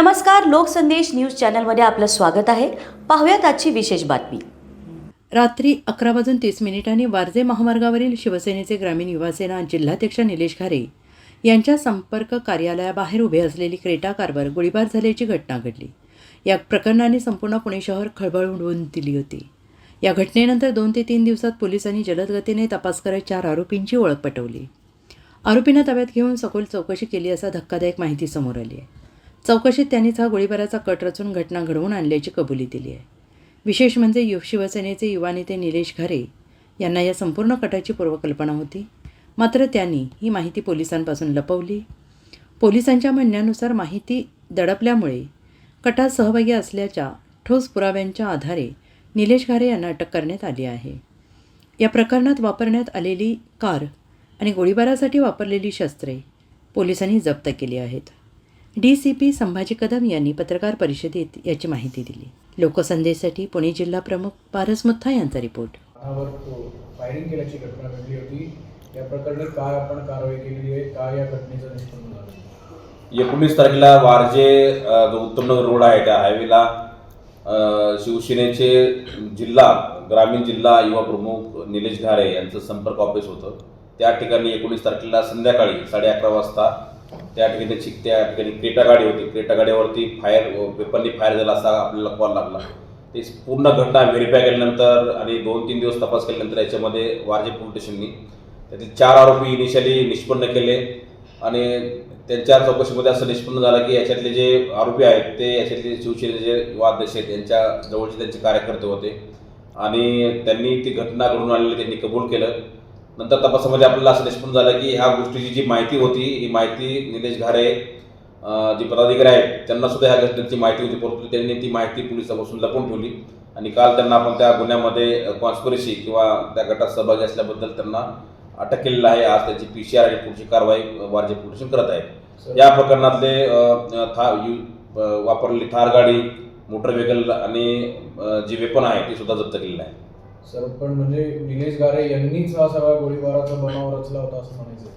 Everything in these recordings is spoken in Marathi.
नमस्कार लोकसंदेश न्यूज चॅनलमध्ये आपलं स्वागत आहे. पाहूयात आजची विशेष बातमी. रात्री अकरा वाजून तीस मिनिटांनी वारजे महामार्गावरील शिवसेनेचे ग्रामीण युवासेना जिल्हाध्यक्ष निलेश घारे यांच्या संपर्क कार्यालयाबाहेर उभे असलेली क्रेटा कारवर गोळीबार झाल्याची घटना घडली. या प्रकरणाने संपूर्ण पुणे शहर खळबळ उडवून दिली होती. या घटनेनंतर दोन ते तीन दिवसात पोलिसांनी जलद गतीने तपास करत चार आरोपींची ओळख पटवली. आरोपींना ताब्यात घेऊन सखोल चौकशी केली असा धक्कादायक माहिती समोर आली आहे. चौकशीत त्यांनीच हा गोळीबाराचा कट रचून घटना घडवून आणल्याची कबुली दिली आहे. विशेष म्हणजे यु शिवसेनेचे युवा नेते निलेश घारे यांना या संपूर्ण कटाची पूर्वकल्पना होती. मात्र त्यांनी ही माहिती पोलिसांपासून लपवली. पोलिसांच्या म्हणण्यानुसार माहिती दडपल्यामुळे कटात सहभागी असल्याच्या ठोस पुराव्यांच्या आधारे निलेश घारे यांना अटक करण्यात आली आहे. या प्रकरणात वापरण्यात आलेली कार आणि गोळीबारासाठी वापरलेली शस्त्रे पोलिसांनी जप्त केली आहेत. D C P Sambhaji Kadam यांनी पत्रकार परिषदेत याची माहिती दिली. लोकसंदेशसाठी पुणे जिल्हा प्रमुख पारस मुत्था यांचा रिपोर्ट. फायरिंग केल्याची घटना घडली होती. या प्रकरणी काय आपण कारवाई केलेली आहे. काय या घटनेचं निष्पन्न झालं. एकोणीस तारखेला वारजे जो उत्तमनगर रोड आहे. त्या हायवेला शिवसेनेचे जिल्हा ग्रामीण जिल्हा युवा प्रमुख निलेश घारे यांचं संपर्क ऑफिस होतं. त्या ठिकाणी एकोणीस तारखेला संध्याकाळी साडे अकरा वाजता त्या ठिकाणी चिक त्या ठिकाणी क्रेटा गाडी होती. क्रेटा गाडीवरती फायर वेपननी फायर झाला असा आपल्याला कॉल लागला. ते पूर्ण घटना व्हेरीफाय केल्यानंतर आणि दोन तीन दिवस तपास केल्यानंतर याच्यामध्ये वारजे पोलीस स्टेशननी त्यातील चार आरोपी इनिशियली निष्पन्न केले आणि त्यांच्या चौकशीमध्ये असं निष्पन्न झालं की याच्यातले जे आरोपी आहेत ते याच्यातले शिवसेनेचे जे युवा आहेत त्यांच्या जवळचे त्यांचे कार्यकर्ते होते. आणि त्यांनी ती घटना घडून आणलेली त्यांनी कबूल केलं. नंतर तपासामध्ये आपल्याला असं निष्पन्न झालं की ह्या गोष्टीची जी माहिती होती ही माहिती निलेश घारे जे पदाधिकारी आहेत त्यांना सुद्धा ह्या घटनेची माहिती होती. परंतु त्यांनी ती माहिती पोलिसापासून लपवून ठेवली. आणि काल त्यांना आपण त्या गुन्ह्यामध्ये कॉन्स्पिरसी किंवा त्या गटात सहभागी असल्याबद्दल त्यांना अटक केलेलं आहे. आज त्याची पी सी आर आणि पुढची कारवाई वारजे पोलीस करत आहेत. या प्रकरणातले था वापरलेली थार गाडी मोटर व्हेकल आणि जी वेपन आहे ती सुद्धा जप्त केलेलं आहे. सर पण म्हणजे निलेश गारे यांनीच हा सगळा गोळीबाराचा बनाव रचला होता असं म्हणायचं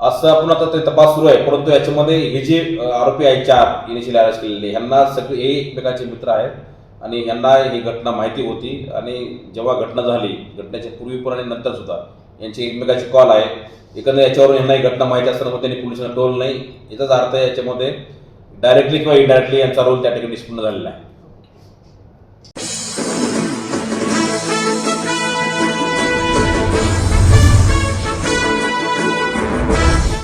असं आपण आता ते तपास सुरू आहे परंतु याच्यामध्ये हे जे आरोपी आहेत चार इनिशियल अरेस्ट केलेले ह्यांना सगळे हे एकमेकांचे मित्र आहेत आणि ह्यांना ही घटना माहिती होती आणि जेव्हा घटना झाली घटनेच्या पूर्वी पण आणि नंतर सुद्धा यांचे एकमेकाचे कॉल आहे. एकंदर याच्यावरून यांना ही घटना माहिती असताना मग त्यांनी पोलिसांना टोल नाही. याचाच अर्थ याच्यामध्ये डायरेक्टली किंवा इनडायरेक्टली यांचा रोल त्या ठिकाणी निष्पन्न झालेला आहे.